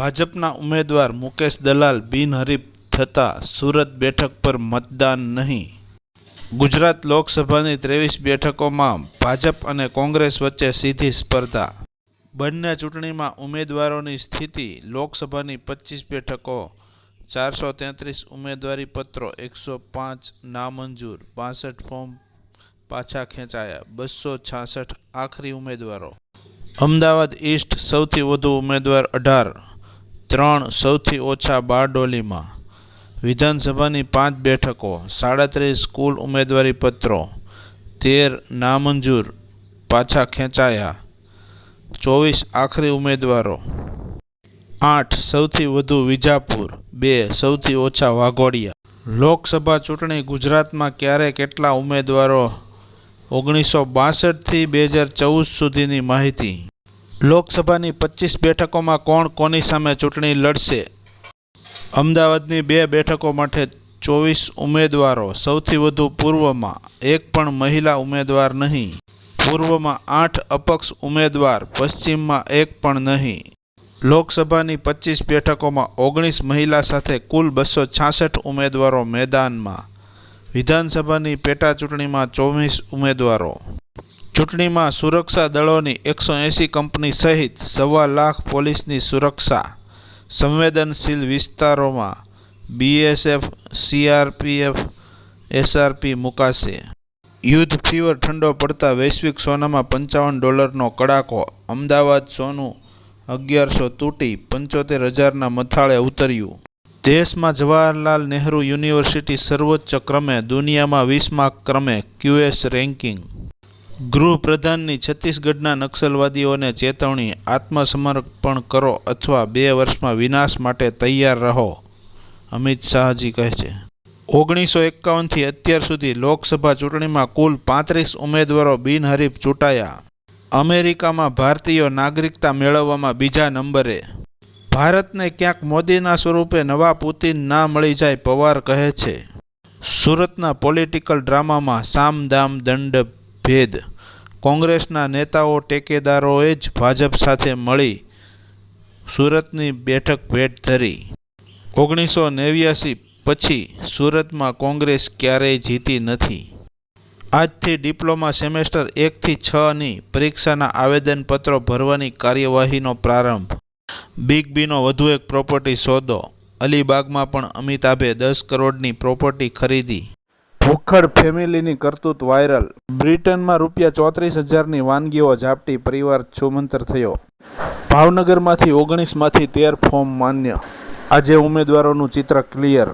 ભાજપના ઉમેદવાર મુકેશ દલાલ બિનહરીફ થતાં સુરત બેઠક પર મતદાન નહીં. ગુજરાત લોકસભાની ત્રેવીસ બેઠકોમાં ભાજપ અને કોંગ્રેસ વચ્ચે સીધી સ્પર્ધા. બંને ચૂંટણીમાં ઉમેદવારોની સ્થિતિ લોકસભાની પચીસ બેઠકો, ચારસો તેત્રીસ ઉમેદવારી પત્રો, એકસો પાંચ નામંજૂર પાસઠ ફોર્મ પાછા ખેંચાયા, બસો છાસઠ આખરી ઉમેદવારો. અમદાવાદ ઈસ્ટ સૌથી વધુ ઉમેદવાર અઢાર ત્રણ સૌથી ઓછા બારડોલીમાં. વિધાનસભાની પાંચ બેઠકો, સાડત્રીસ કુલ ઉમેદવારી પત્રો, તેર નામંજૂર પાછા ખેંચાયા. ચોવીસ આખરી ઉમેદવારો. આઠ સૌથી વધુ વિજાપુર, બે સૌથી ઓછા વાઘોડિયા. લોકસભા ચૂંટણી ગુજરાતમાં ક્યારે કેટલા ઉમેદવારો? ઓગણીસો બાસઠથી બે હજાર ચૌદ સુધીની માહિતી. લોકસભાની પચીસ બેઠકોમાં કોણ કોની સામે ચૂંટણી લડશે? અમદાવાદની બે બેઠકો માટે ચોવીસ ઉમેદવારો, સૌથી વધુ પૂર્વમાં એક પણ મહિલા ઉમેદવાર નહીં. પૂર્વમાં આઠ અપક્ષ ઉમેદવાર, પશ્ચિમમાં એક પણ નહીં. લોકસભાની પચીસ બેઠકોમાં ઓગણીસ મહિલા સાથે કુલ બસો છાસઠ ઉમેદવારો મેદાનમાં. વિધાનસભાની પેટા ચૂંટણીમાં ચોવીસ ઉમેદવારો. ચૂંટણીમાં સુરક્ષા દળોની એકસો એંસી કંપની સહિત સવા લાખ પોલીસની સુરક્ષા. સંવેદનશીલ વિસ્તારોમાં બીએસએફ, સીઆરપીએફ, એસઆરપી મુકાશે. યુદ્ધ ફીવર ઠંડો પડતા વૈશ્વિક સોનામાં પંચાવન ડોલરનો કડાકો, અમદાવાદ સોનું અગિયારસો તૂટી પંચોતેર હજારના મથાળે ઉતર્યું. દેશમાં જવાહરલાલ નહેરુ યુનિવર્સિટી સર્વોચ્ચ ક્રમે, દુનિયામાં વીસમા ક્રમે ક્યુએસ રેન્કિંગ ગૃહપ્રધાનની છત્તીસગઢના નક્સલવાદીઓને ચેતવણી, આત્મસમર્પણ કરો અથવા બે વર્ષમાં વિનાશ માટે તૈયાર રહો, અમિત શાહજી કહે છે. ઓગણીસો એકાવનથી અત્યાર સુધી લોકસભા ચૂંટણીમાં કુલ પાંત્રીસ ઉમેદવારો બિનહરીફ ચૂંટાયા. અમેરિકામાં ભારતીયો નાગરિકતા મેળવવામાં બીજા નંબરે. ભારતને ક્યાંક મોદીના સ્વરૂપે નવા પુતિન ના મળી જાય પવાર કહે છે. સુરતના પોલિટિકલ ડ્રામામાં સામદામ દંડ ભેદ કોંગ્રેસના નેતાઓ ટેકેદારોએ જ ભાજપ સાથે મળી સુરતની બેઠક ભેટ ધરી. ઓગણીસો નેવ્યાસી પછી સુરતમાં કોંગ્રેસ ક્યારેય જીતી નથી. આજથી ડિપ્લોમા સેમેસ્ટર એકથી છની પરીક્ષાના આવેદનપત્રો ભરવાની કાર્યવાહીનો પ્રારંભ. બિગ બીનો વધુ એક પ્રોપર્ટી સોદો અલીબાગમાં પણ અમિતાભે દસ કરોડની પ્રોપર્ટી ખરીદી. ભૂખડ ફેમિલીની કરતૂત વાયરલ. બ્રિટનમાં રૂપિયા ચોત્રીસ હજારની વાનગીઓ ઝાપટી પરિવાર છુમંતર થયો. ભાવનગરમાંથી ઓગણીસમાંથી તેર ફોર્મ માન્ય. આજે ઉમેદવારોનું ચિત્ર ક્લિયર.